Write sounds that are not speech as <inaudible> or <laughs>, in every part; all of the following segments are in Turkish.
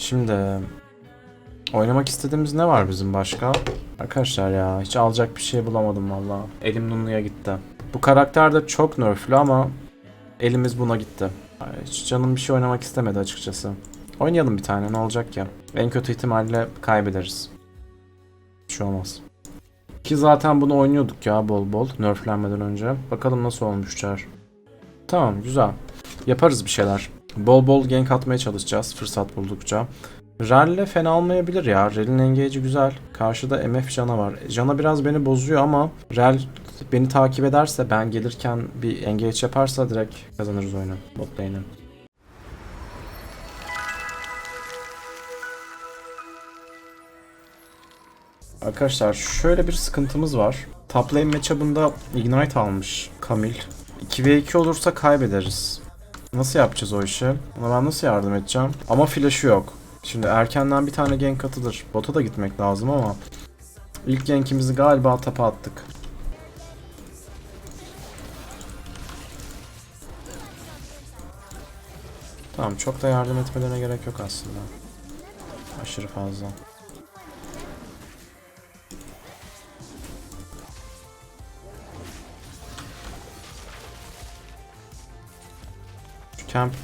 Şimdi oynamak istediğimiz ne var bizim başka? Arkadaşlar ya hiç alacak bir şey bulamadım valla. Elim Nunlu'ya gitti. Bu karakter de çok nerflü ama elimiz buna gitti. Hiç canım bir şey oynamak istemedi açıkçası. Oynayalım bir tane ne olacak ya. En kötü ihtimalle kaybederiz. Bir şey olmaz. Ki zaten bunu oynuyorduk ya bol bol nerflenmeden önce. Bakalım nasıl olmuş Char. Tamam güzel. Yaparız bir şeyler. Bol bol gank atmaya çalışacağız fırsat buldukça. Rel'le fena olmayabilir ya. Rel'in engage'i güzel. Karşıda MF Jana var. Jana biraz beni bozuyor ama Rel beni takip ederse ben gelirken bir engage yaparsa direkt kazanırız oyunu. Bot lane'i. Arkadaşlar şöyle bir sıkıntımız var. Top lane matchup'ında Ignite almış Kamil. 2v2 olursa kaybederiz. Nasıl yapacağız o işi? Ona ben nasıl yardım edeceğim? Ama flash'ı yok. Şimdi erkenden bir tane gank atılır. Bota da gitmek lazım ama ilk gankimizi galiba tapa attık. Tamam çok da yardım etmelerine gerek yok aslında. Aşırı fazla. Camp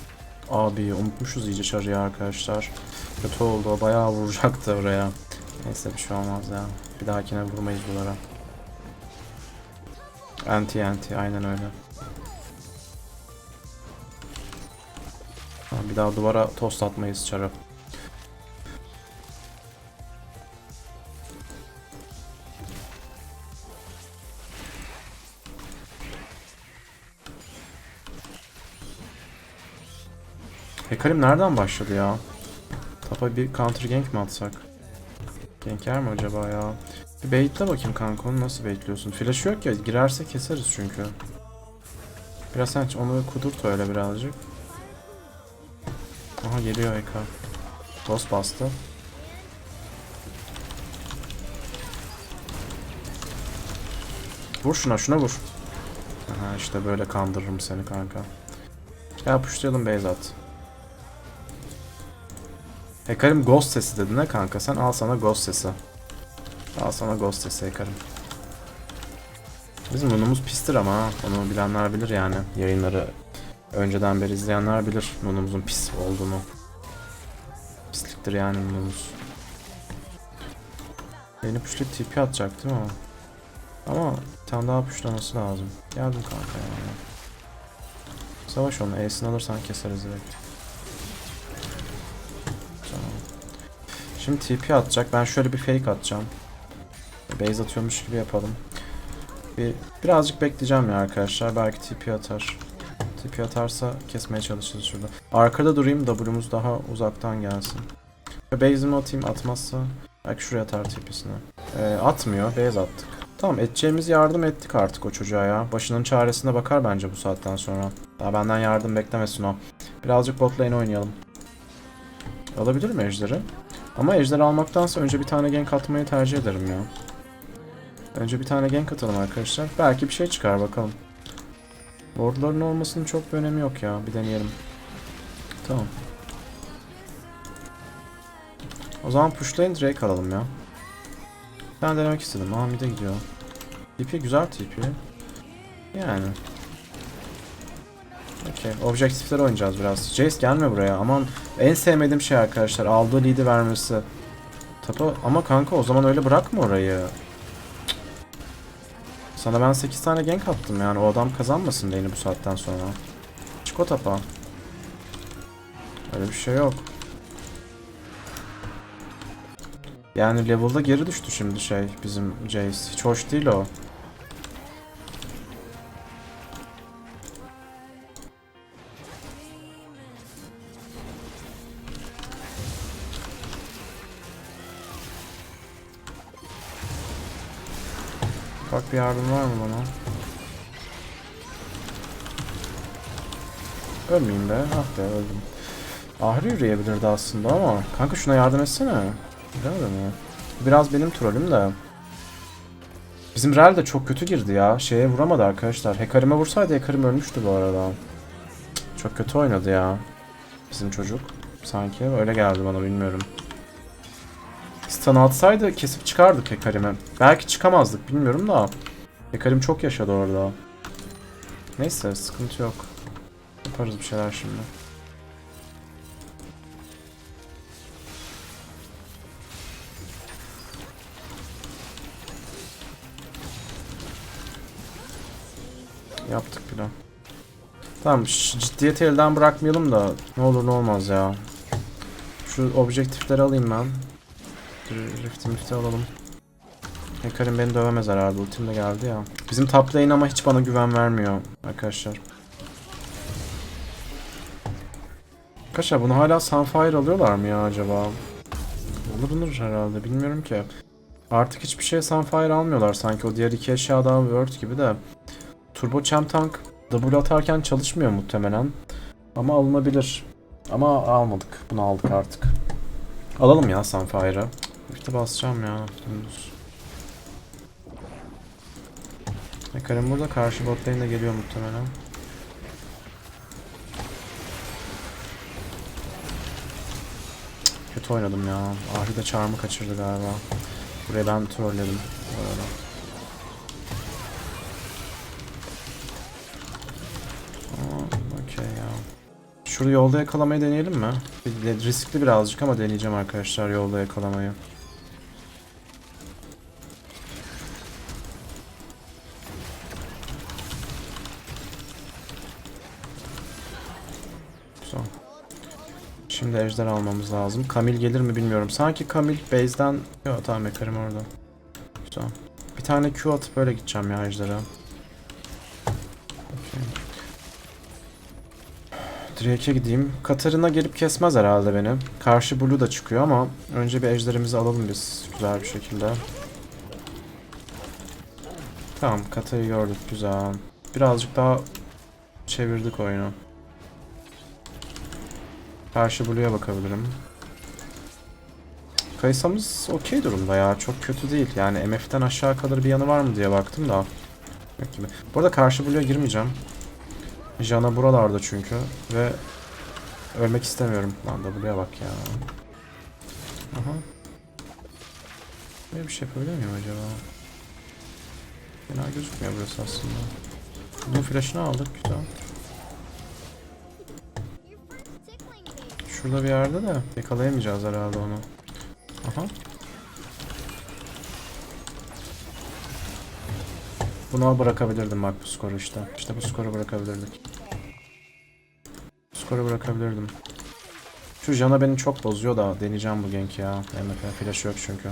abi unutmuşuz iyice çarıyı arkadaşlar. Kötü oldu o bayağı vuracaktı oraya. Neyse bir şey olmaz ya. Bir dahakine vurmayız bunlara. Anti anti aynen öyle. Bir daha duvara tost atmayız çarı. Hekarim nereden başladı ya? Tapa bir counter gank mi atsak? Gank mi acaba ya? Bir baitle bakayım kanka onu nasıl baitliyorsun? Flash yok ya girerse keseriz çünkü. Biraz sen onu kudurt öyle birazcık. Aha geliyor Eka. Ghost bastı. Vur şuna şuna vur. Aha işte böyle kandırırım seni kanka. Ya puşlayalım base at. Hekarim ghost sesi dedi ne kanka sen al sana ghost sesi. Al sana ghost sesi Hekarim. Bizim runumuz pistir ama ha. Onu bilenler bilir yani. Yayınları önceden beri izleyenler bilir runumuzun pis olduğunu. Pisliktir yani runumuz. Beni puşlayıp TP atacak değil mi o? Ama bir tane daha puşlaması lazım. Geldim kanka yani. Savaş onu. E'sini alırsan keseriz direkt. Şimdi TP atacak. Ben şöyle bir fake atacağım. Base atıyormuş gibi yapalım. Bir, birazcık bekleyeceğim ya arkadaşlar. Belki TP atar. TP atarsa kesmeye çalışırız şurada. Arkada durayım. W'muz daha uzaktan gelsin. Base'imi atayım. Atmazsa belki şuraya atar TP'sini. Ee, atmıyor. Base attık. Tamam edeceğimiz yardım ettik artık o çocuğa ya. Başının çaresine bakar bence bu saatten sonra. Daha benden yardım beklemesin o. Birazcık bot lane oynayalım. Alabilir mi ejderi? Ama ejder almaktansa önce bir tane gank atmayı tercih ederim ya. Önce bir tane gank atalım arkadaşlar. Belki bir şey çıkar bakalım. Wardların olmasının çok bir önemi yok ya. Bir deneyelim. Tamam. O zaman pushlayın Drake alalım ya. Ben denemek istedim. Aa mid'e gidiyor. TP güzel TP. Yani. Okey. Objektifleri oynayacağız biraz. Jace gelme buraya. Aman en sevmediğim şey arkadaşlar. Aldığı lead'i vermesi. Tapa ama kanka o zaman öyle bırakma orayı. Sana ben 8 tane gank attım yani. O adam kazanmasın lane'i bu saatten sonra. Çık o tapa. Öyle bir şey yok. Yani level'da geri düştü şimdi şey bizim Jace. Hiç hoş değil o. bir yardım var mı bana? Ölmeyeyim be. Ah be öldüm. Ahri yürüyebilirdi aslında ama. Kanka şuna yardım etsene. Bilemedim ya. Biraz benim trolüm de. Bizim Rel de çok kötü girdi ya. Şeye vuramadı arkadaşlar. Hekarim'e vursaydı Hekarim ölmüştü bu arada. Çok kötü oynadı ya. Bizim çocuk. sanki. Öyle geldi bana bilmiyorum. Stun atsaydı kesip çıkardık Hekarim'i. Belki çıkamazdık bilmiyorum da. Hekarim çok yaşadı orada. Neyse sıkıntı yok. Yaparız bir şeyler şimdi. Yaptık bile. Tamam ciddiyeti elden bırakmayalım da ne olur ne olmaz ya. Şu objektifleri alayım ben. Rift'i mifti alalım. Hekarim beni dövemez herhalde ultim de geldi ya. Bizim top lane ama hiç bana güven vermiyor arkadaşlar. Arkadaşlar bunu hala Sunfire alıyorlar mı ya acaba? Olunur herhalde bilmiyorum ki. Artık hiçbir şey Sunfire almıyorlar sanki o diğer iki eşya daha Word gibi de. Turbo Champ Tank double atarken çalışmıyor muhtemelen. Ama alınabilir. Ama almadık. Bunu aldık artık. Alalım ya Sunfire'ı. De basacağım ya. Dümdüz. Hekarim burada karşı bot lane de geliyor muhtemelen. Cık, Kötü oynadım ya. Ahri de charm'ı kaçırdı galiba. Burayı ben trolledim. bu arada. Şurada yolda yakalamayı deneyelim mi? Riskli birazcık ama deneyeceğim arkadaşlar yolda yakalamayı. Şimdi ejder almamız lazım. Kamil gelir mi bilmiyorum. Sanki Kamil base'den... Yok tamam yakarım orada. Güzel. Bir tane Q atıp böyle gideceğim ya ejdere. Drake'e gideyim. Katarina gelip kesmez herhalde beni. Karşı Blue da çıkıyor ama önce bir ejderimizi alalım biz güzel bir şekilde. Tamam Katar'ı gördük güzel. Birazcık daha çevirdik oyunu. Karşı Blue'ya bakabilirim. Kayısamız okey durumda ya. Çok kötü değil. Yani MF'den aşağı kalır bir yanı var mı diye baktım da. Yok gibi. Bu arada karşı Blue'ya girmeyeceğim. Jana buralarda çünkü ve ölmek istemiyorum. Lan da buraya bak ya. Aha. Böyle bir şey yapabiliyor muyum acaba? Fena gözükmüyor burası aslında. Bunun flash'ını aldık güzel. Şurada bir yerde de yakalayamayacağız herhalde onu. Aha. Bunu bırakabilirdim bak bu skoru işte. İşte bu skoru bırakabilirdik. Bu skoru bırakabilirdim. Şu Jana beni çok bozuyor da deneyeceğim bu gank ya. MF flash yok çünkü.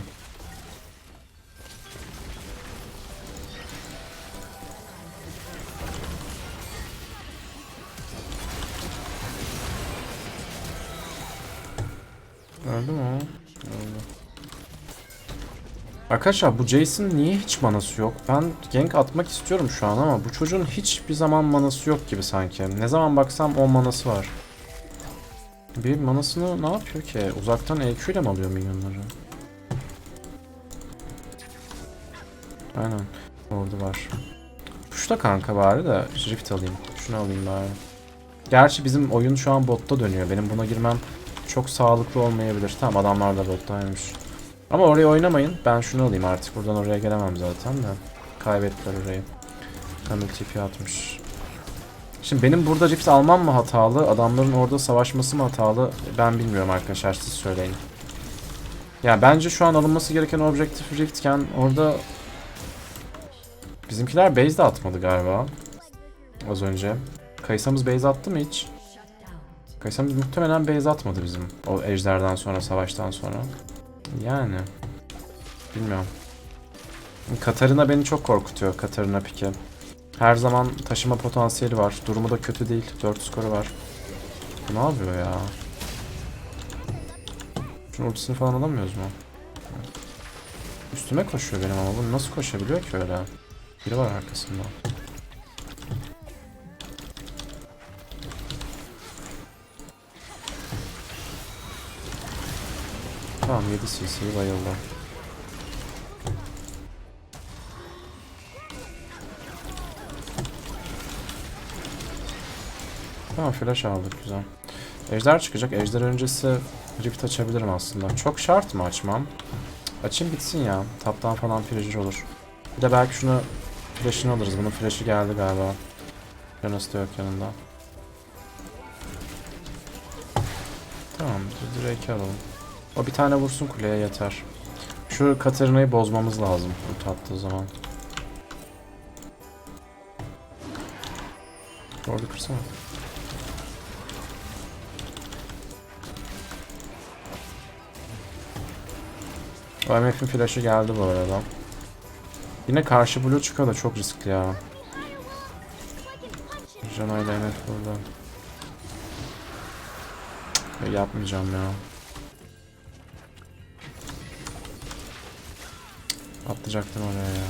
Öldü mü? Öldü. Arkadaşlar bu Jason niye hiç manası yok? Ben gank atmak istiyorum şu an ama bu çocuğun hiçbir zaman manası yok gibi sanki. Ne zaman baksam 10 manası var. Bir manasını ne yapıyor ki? Uzaktan EQ ile mi alıyor minyonları? Aynen. Orada var. Puşta kanka bari de Rift alayım. Şunu alayım bari. Gerçi bizim oyun şu an botta dönüyor. Benim buna girmem çok sağlıklı olmayabilir. Tamam adamlar da bottaymış. Ama oraya oynamayın. Ben şunu alayım artık. Buradan oraya gelemem zaten de. Kaybettiler orayı. Kamil TP atmış. Şimdi benim burada Rift almam mı hatalı? Adamların orada savaşması mı hatalı? Ben bilmiyorum arkadaşlar siz söyleyin. Ya bence şu an alınması gereken Objective Rift'ken orada Bizimkiler base de atmadı galiba. Az önce. Kaysamız base attı mı hiç? Kaysamız muhtemelen base atmadı bizim. O ejderden sonra, savaştan sonra. Yani. Bilmiyorum. Katarina beni çok korkutuyor. Katarina pike. Her zaman taşıma potansiyeli var. Durumu da kötü değil. 4 skoru var. Ne yapıyor ya? Şunun ultisini falan alamıyoruz mu? Üstüme koşuyor benim ama bu nasıl koşabiliyor ki öyle? Biri var arkasında. Tamam 7 cc bayıldı. Tamam flash aldık güzel. Ejder çıkacak. Ejder öncesi Rift açabilirim aslında. Çok şart mı açmam? Açayım bitsin ya. Taptan falan pillager olur. Bir de belki şunu flash'ını alırız. Bunun flash'ı geldi galiba. Jonas da yok yanında. Tamam, direkt alalım. O bir tane vursun kuleye yeter. Şu Katarina'yı bozmamız lazım ulti attığı zaman. Orada kırsana. OMF'in flash'ı geldi bu arada. Yine karşı blue çıkıyor da çok riskli ya. Jana ile MF burada. Yapmayacağım ya. Atlayacaktım oraya ya.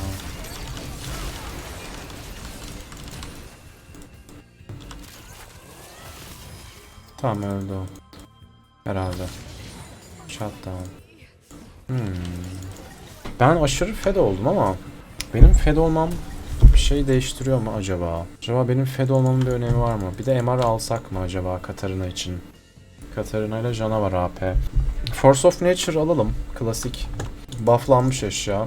Tamam öldü o. Herhalde. Shutdown. Hmm. Ben aşırı fed oldum ama benim fed olmam bir şey değiştiriyor mu acaba? Acaba benim fed olmamın bir önemi var mı? Bir de MR alsak mı acaba Katarina için? Katarina ile Jana var AP. Force of Nature alalım. Klasik. Bufflanmış eşya.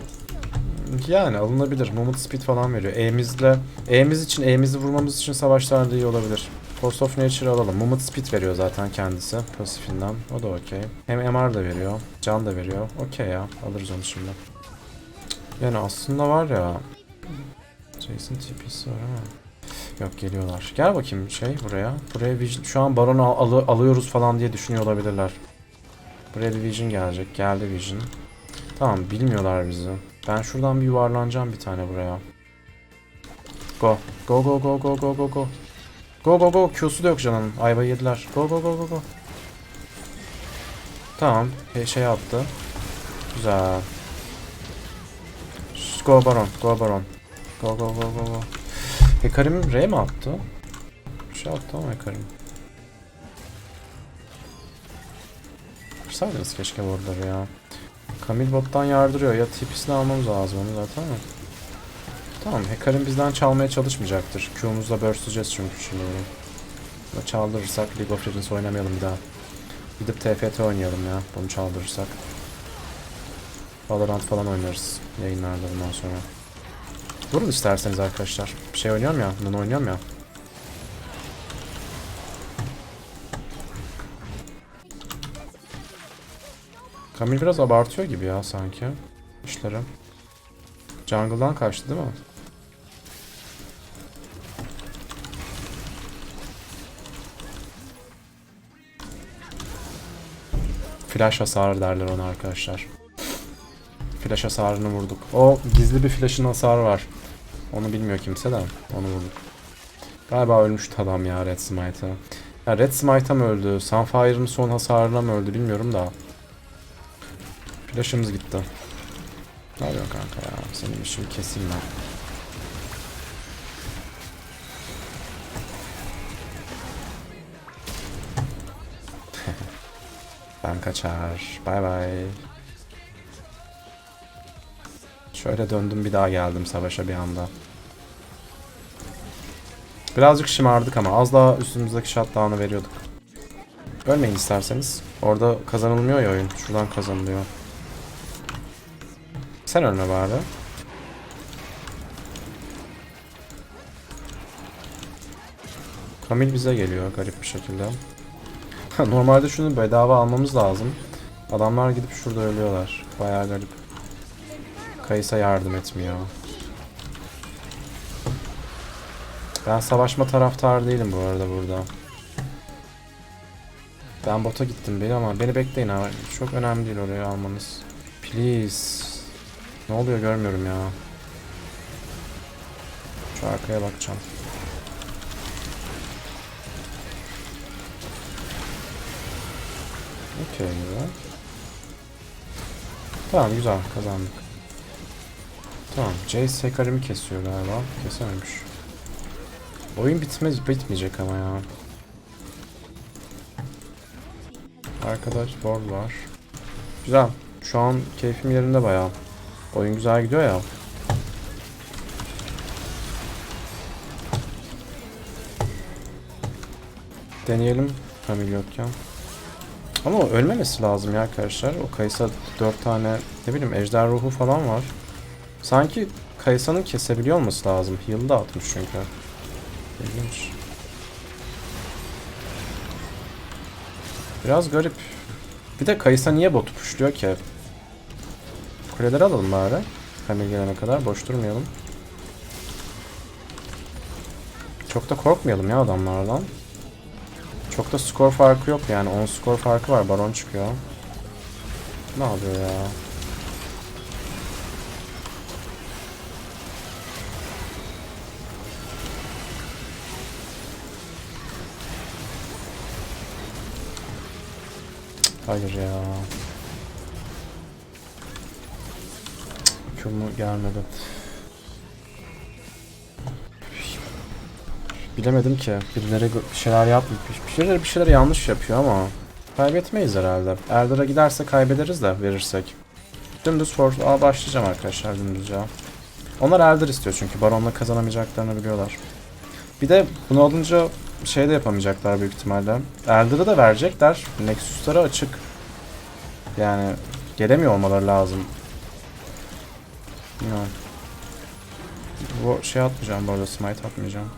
Yani alınabilir. Moment Speed falan veriyor. E'mizle E'miz için E'mizi vurmamız için savaşlarda iyi olabilir. Force of Nature alalım. Moment Speed veriyor zaten kendisi pasifinden. O da okey. Hem MR da veriyor. Can da veriyor. Okey ya. Alırız onu şimdi. Yani aslında var ya. Jason TP'si var ama. Yok geliyorlar. Gel bakayım şey buraya. Buraya Vision. Şu an Baron'u al- alı- alıyoruz falan diye düşünüyor olabilirler. Buraya bir Vision gelecek. Geldi Vision. Tamam bilmiyorlar bizi. Ben şuradan bir yuvarlanacağım bir tane buraya. Go. Go go go go go go go. Go go go. Q'su da yok canım. Ayva yediler. Go go go go go. Tamam. He, şey attı. Güzel. Go Baron. Go Baron. Go go go go go. Hekarim R mi attı? Bir şey attı ama Hekarim. Kırsaydınız keşke borları ya. Kamil bottan yardırıyor. Ya tipisini almamız lazım onu zaten ama. Tamam Hekarim bizden çalmaya çalışmayacaktır. Q'muzla burstlayacağız çünkü şimdi. Bunu çaldırırsak League of Legends oynamayalım bir daha. Gidip TFT oynayalım ya bunu çaldırırsak. Valorant falan oynarız yayınlarda bundan sonra. Vurun isterseniz arkadaşlar. Bir şey oynuyorum ya, bunu oynuyorum ya. Kamil biraz abartıyor gibi ya sanki. İşleri. Jungle'dan kaçtı değil mi? Flash hasarı derler ona arkadaşlar. Flash hasarını vurduk. O gizli bir flash'ın hasarı var. Onu bilmiyor kimse de onu vurduk. Galiba ölmüştü adam ya Red Smite'a. Ya Red Smite'a mı öldü? Sunfire'ın son hasarına mı öldü bilmiyorum da. Flash'ımız gitti. Ne yapıyorsun kanka ya? Senin işini keseyim ben. <laughs> ben kaçar. Bay bay. Şöyle döndüm bir daha geldim savaşa bir anda. Birazcık şımardık ama az daha üstümüzdeki shutdown'ı veriyorduk. Ölmeyin isterseniz. Orada kazanılmıyor ya oyun. Şuradan kazanılıyor. Sen ölme bari. Kamil bize geliyor garip bir şekilde. Normalde şunu bedava almamız lazım. Adamlar gidip şurada ölüyorlar. Bayağı garip. Kayısa yardım etmiyor. Ben savaşma taraftarı değilim bu arada burada. Ben bota gittim beni ama beni bekleyin abi. Çok önemli değil oraya almanız. Please. Ne oluyor görmüyorum ya. Şu arkaya bakacağım. Okey güzel. Tamam güzel kazandık. Tamam Jace Hecarim'i kesiyor galiba. Kesememiş. Oyun bitmez bitmeyecek ama ya. Arkadaş board var. Güzel. Şu an keyfim yerinde bayağı. Oyun güzel gidiyor ya. Deneyelim. Kamil yokken. Ama ölmemesi lazım ya arkadaşlar. O Kaysa 4 tane ne bileyim ejder ruhu falan var. Sanki Kaysa'nın kesebiliyor olması lazım. Heal da atmış çünkü. İlginç. Biraz garip. Bir de Kaysa niye botu pushluyor ki? Kuleleri alalım bari. Kamil gelene kadar boş durmayalım. Çok da korkmayalım ya adamlardan. Çok da skor farkı yok yani. 10 skor farkı var. Baron çıkıyor. Ne yapıyor ya? Hayır ya. Q'mu gelmedi. Bilemedim ki. Birileri bir şeyler yapmış. Bir şeyler bir şeyler yanlış yapıyor ama kaybetmeyiz herhalde. Erdar'a giderse kaybederiz de verirsek. Dümdüz for Aa, başlayacağım arkadaşlar dümdüz ya. Onlar Erdar istiyor çünkü Baron'la kazanamayacaklarını biliyorlar. Bir de bunu alınca şey de yapamayacaklar büyük ihtimalle. Erdar'ı da verecekler. Nexus'ları açık. Yani gelemiyor olmaları lazım. Bilmiyorum. Bu şey atmayacağım bu arada smite atmayacağım.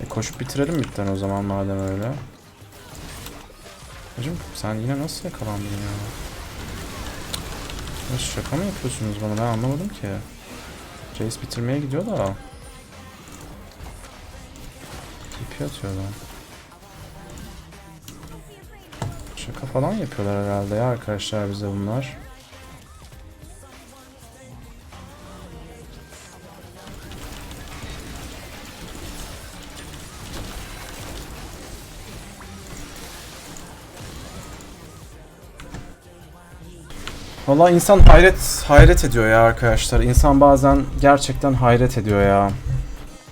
E koşup bitirelim midden o zaman madem öyle. Hacım sen yine nasıl yakalandın ya? Ya şaka mı yapıyorsunuz bana ben anlamadım ki. Jace bitirmeye gidiyor da. TP atıyor lan. Şaka falan yapıyorlar herhalde ya arkadaşlar bize bunlar. Valla insan hayret hayret ediyor ya arkadaşlar. İnsan bazen gerçekten hayret ediyor ya.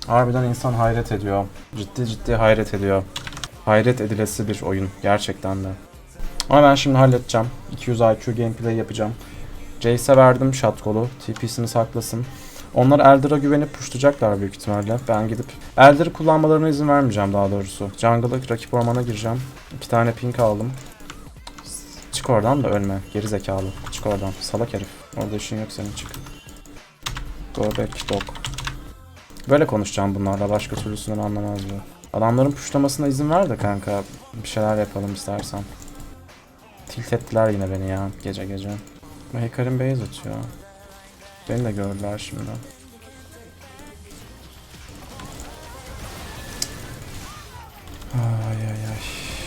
Harbiden insan hayret ediyor. Ciddi ciddi hayret ediyor. Hayret edilesi bir oyun gerçekten de. Ama ben şimdi halledeceğim. 200 IQ gameplay yapacağım. Jace'e verdim shot kolu. TP'sini saklasın. Onlar Elder'a güvenip pushlayacaklar büyük ihtimalle. Ben gidip Elder'ı kullanmalarına izin vermeyeceğim daha doğrusu. Jungle'a rakip ormana gireceğim. İki tane pink aldım. Çık oradan da ölme. Geri zekalı. Çık oradan. Salak herif. Orada işin yok senin çık. Go back dog. Böyle konuşacağım bunlarla. Başka türlüsünden anlamaz bu. Adamların puşlamasına izin ver de kanka. Bir şeyler yapalım istersen. Tilt ettiler yine beni ya gece gece. Heykarim base atıyor. Beni de gördüler şimdi.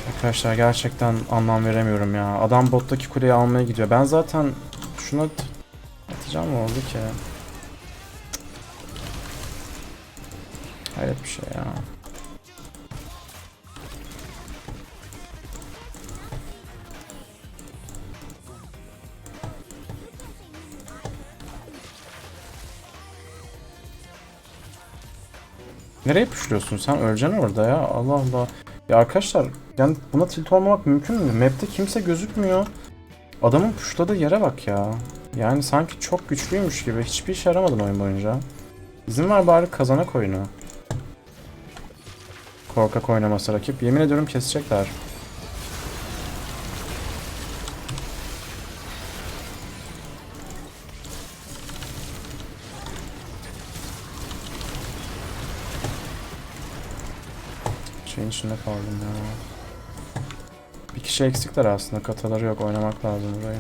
Arkadaşlar gerçekten anlam veremiyorum ya. Adam bottaki kuleyi almaya gidiyor. Ben zaten şuna at- atacağım mı oldu ki? Hayret bir şey ya. Nereye püşlüyorsun sen? Öleceksin orada ya. Allah Allah. Ya arkadaşlar yani buna tilt olmamak mümkün mü? Map'te kimse gözükmüyor. Adamın puşladığı yere bak ya. Yani sanki çok güçlüymüş gibi. Hiçbir işe yaramadın oyun boyunca. İzin ver bari kazanak oyunu. Korkak oynaması rakip. Yemin ediyorum kesecekler. İçinde kaldım ya. Bir kişi eksikler aslında. Kataları yok. Oynamak lazım burayı.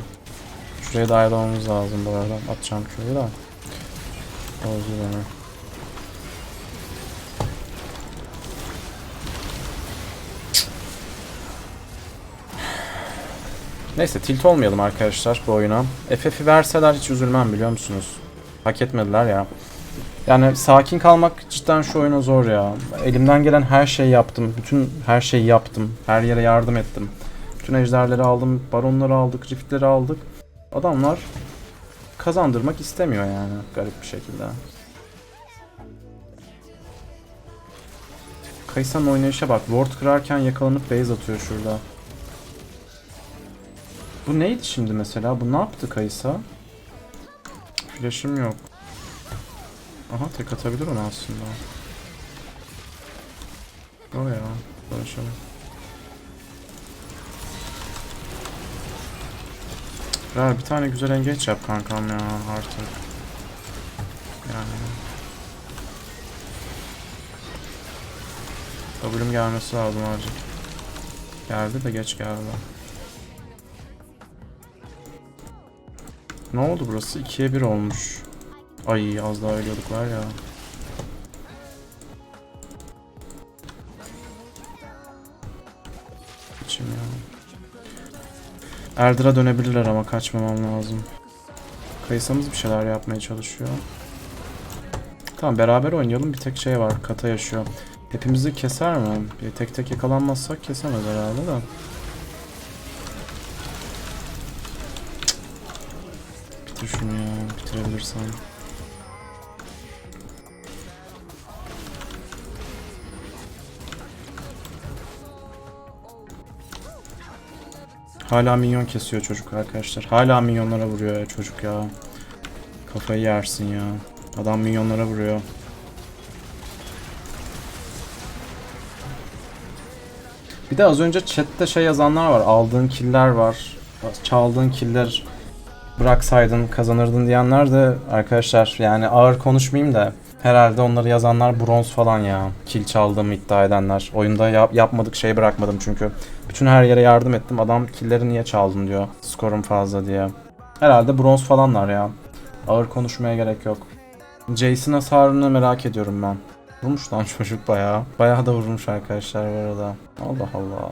Şuraya dahil olmamız lazım bu arada. Atacağım Q'yu da. Bozdu beni. Neyse tilt olmayalım arkadaşlar bu oyuna. FF'i verseler hiç üzülmem biliyor musunuz? Hak etmediler ya. Yani sakin kalmak cidden şu oyuna zor ya. Elimden gelen her şeyi yaptım. Bütün her şeyi yaptım. Her yere yardım ettim. Bütün ejderleri aldım. Baronları aldık. Riftleri aldık. Adamlar kazandırmak istemiyor yani garip bir şekilde. Kaysan oynayışa bak. Ward kırarken yakalanıp base atıyor şurada. Bu neydi şimdi mesela? Bu ne yaptı Kaysa? Flash'ım yok. Aha tek atabilir onu aslında. O ya. Konuşalım. Ya bir tane güzel engeç yap kankam ya artık. Yani. W'm gelmesi lazım acil. Geldi de geç geldi. Ne oldu burası? 2'ye 1 olmuş. Ay az daha ölüyorduk var ya. İçim ya. Erdra dönebilirler ama kaçmamam lazım. Kayısamız bir şeyler yapmaya çalışıyor. Tamam beraber oynayalım. Bir tek şey var. Kata yaşıyor. Hepimizi keser mi? Bir tek tek yakalanmazsak kesemez herhalde de. Bitir şunu ya. Bitirebilirsen. Hala minyon kesiyor çocuk arkadaşlar. Hala minyonlara vuruyor ya çocuk ya. Kafayı yersin ya. Adam minyonlara vuruyor. Bir de az önce chatte şey yazanlar var. Aldığın killer var. Çaldığın killer bıraksaydın kazanırdın diyenler de arkadaşlar yani ağır konuşmayayım da herhalde onları yazanlar bronz falan ya. Kill çaldığımı iddia edenler. Oyunda yap- yapmadık şey bırakmadım çünkü. Bütün her yere yardım ettim. Adam killleri niye çaldın diyor. Skorum fazla diye. Herhalde bronz falanlar ya. Ağır konuşmaya gerek yok. Jason hasarını merak ediyorum ben. Vurmuş lan <laughs> çocuk bayağı. Bayağı da vurmuş arkadaşlar bu arada. Allah Allah.